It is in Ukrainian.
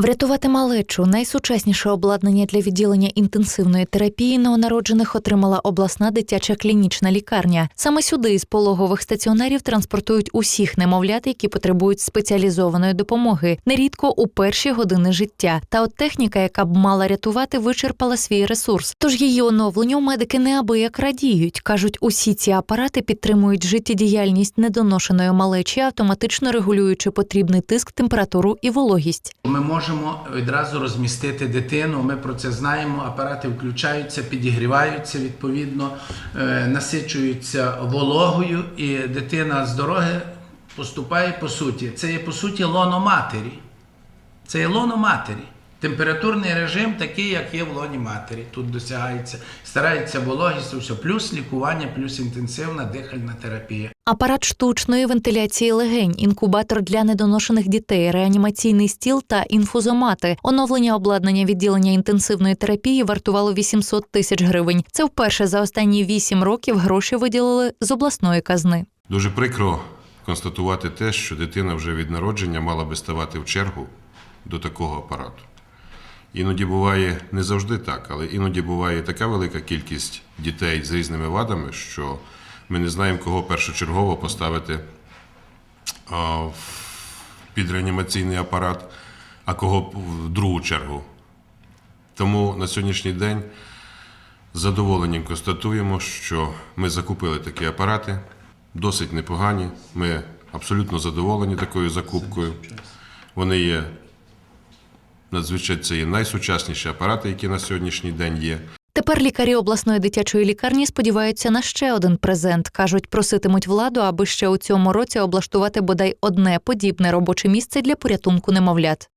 Врятувати малечу найсучасніше обладнання для відділення інтенсивної терапії новонароджених отримала обласна дитяча клінічна лікарня. Саме сюди із пологових стаціонарів транспортують усіх немовлят, які потребують спеціалізованої допомоги, нерідко у перші години життя. Та от техніка, яка б мала рятувати, вичерпала свій ресурс. Тож її оновленню медики неабияк радіють. кажуть, усі ці апарати підтримують життєдіяльність недоношеної малечі, автоматично регулюючи потрібний тиск, температуру і вологість. Ми можемо відразу розмістити дитину. Ми про це знаємо. Апарати включаються, підігріваються відповідно, е, насичуються вологою, і дитина з дороги поступає по суті. Це є по суті лоно матері. Це є лоно матері. Температурний режим такий, як є в лоні матері. Тут досягається, старається вологість, все. плюс лікування, плюс інтенсивна дихальна терапія. Апарат штучної вентиляції легень, інкубатор для недоношених дітей, реанімаційний стіл та інфузомати. Оновлення обладнання відділення інтенсивної терапії вартувало 800 тисяч гривень. Це вперше за останні 8 років гроші виділили з обласної казни. Дуже прикро констатувати те, що дитина вже від народження мала би ставати в чергу до такого апарату. Іноді буває не завжди так, але іноді буває така велика кількість дітей з різними вадами, що ми не знаємо, кого першочергово поставити а, в підреанімаційний апарат, а кого в другу чергу. Тому на сьогоднішній день з задоволенням констатуємо, що ми закупили такі апарати, досить непогані. Ми абсолютно задоволені такою закупкою. Вони є надзвичайно це є найсучасніші апарати, які на сьогоднішній день є. Тепер лікарі обласної дитячої лікарні сподіваються на ще один презент. кажуть, проситимуть владу, аби ще у цьому році облаштувати бодай одне подібне робоче місце для порятунку немовлят.